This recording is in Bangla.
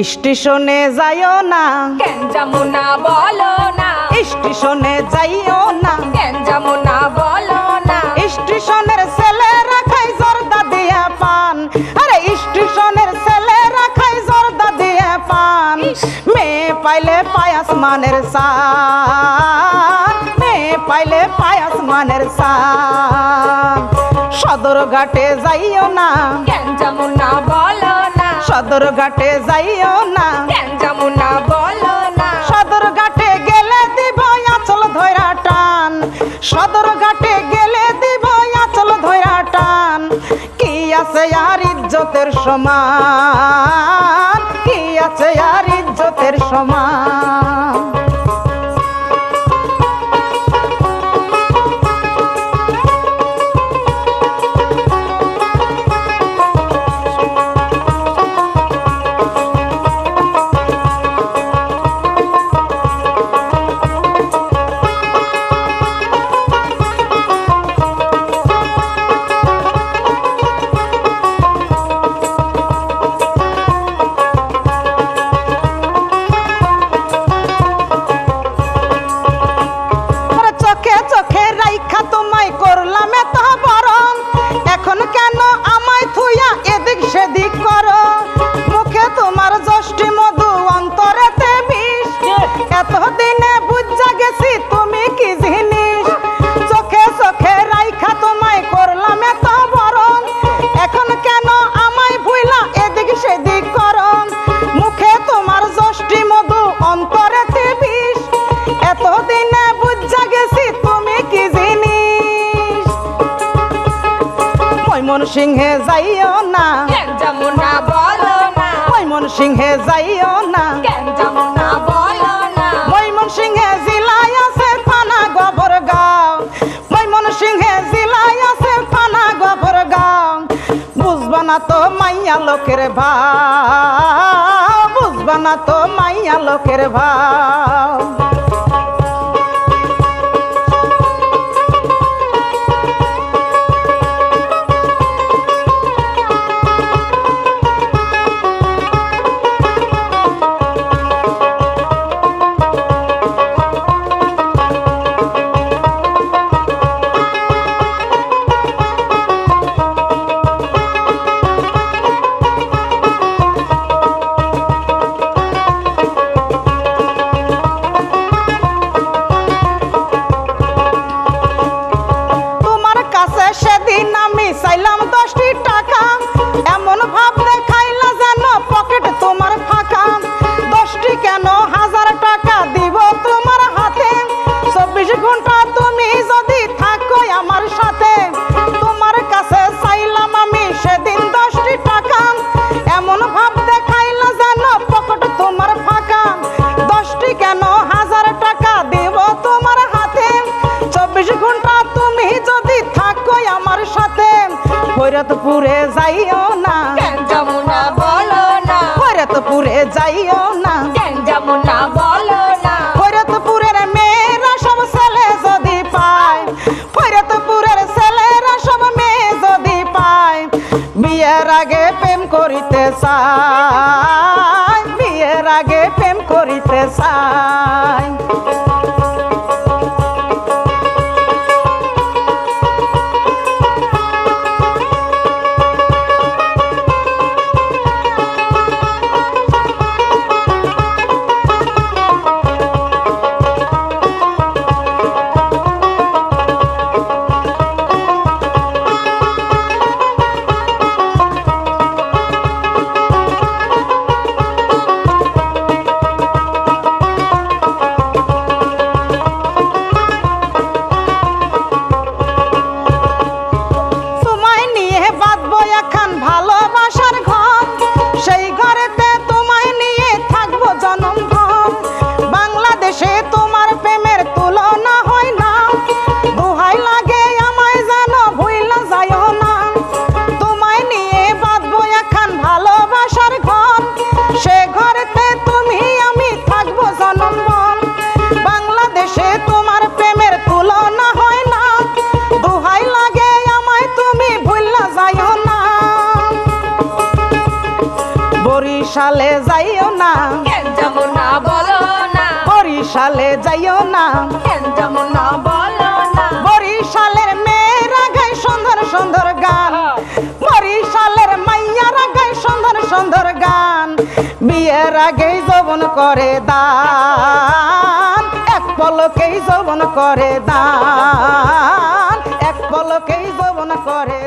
স্টেশনে যাইও না। কেন যমুনা বলো না। স্টেশনে যাইও না। কেন যমুনা বলো না। স্টেশনের ছেলেরা খাই জর্দা দিয়ে পান। আরে স্টেশনের ছেলেরা খাই জর্দা দিয়ে পান। মেয়ে পাইলে পায়াস মানের সান। মেয়ে পাইলে পায়াস মানের সান। সদর ঘাটে যাইও না। কেন বলো না সদর ঘাটে যাইও না। কেন যমুনা বলো না। সদর ঘাটে গেলে দিব আচল ধৈরা টান। সদর ঘাটে গেলে দিব আচল ধৈরা টান। কি আছে আর ইজ্জতের সমান? রাইখা তোমায় করলাম এত বরং। এখন কেন আমায় থুইয়া এদিক সেদিক করো? সিংহে যাইও না। যমুনা বলো না। ময়মন সিংহে যাইও না। যমুনা বলো না। ময়মন সিংহে জিলায় আছে থানা গোবর গাঁও। ময়মন সিংহে জিলায় আছে থানা গোবর গাঁও। বুঝবা না তো মাইয়া লোকের ভাও। বুঝবা না তো মাইয়া লোকের ভাও। সেদিন আমি চাইলাম দশটি টাকা। ভৈরতপুরে যাইও না। কেন যমুনা বলো না। ভৈরতপুরে যাইও না। কেন যমুনা বলো না। ভৈরতপুরের মেয়েরা সব ছেলে যদি পায়। ভৈরতপুরের ছেলেরা সব মেয়ে যদি পায়। বিয়ের আগে প্রেম করিতে চায়। বিয়ের আগে প্রেম করিতে চায়। যাইও না। যমুনা বলো না। বরিশালে যাইও না। যমুনা বলো না। বরিশালের মেয়েরা গায় সুন্দর সুন্দর গান। বরিশালের মাইয়ারা গায় সুন্দর সুন্দর গান। বিয়ের আগেই যৌবন করে দান। এক পলকেই যৌবন করে দান। এক পলকেই যৌবন করে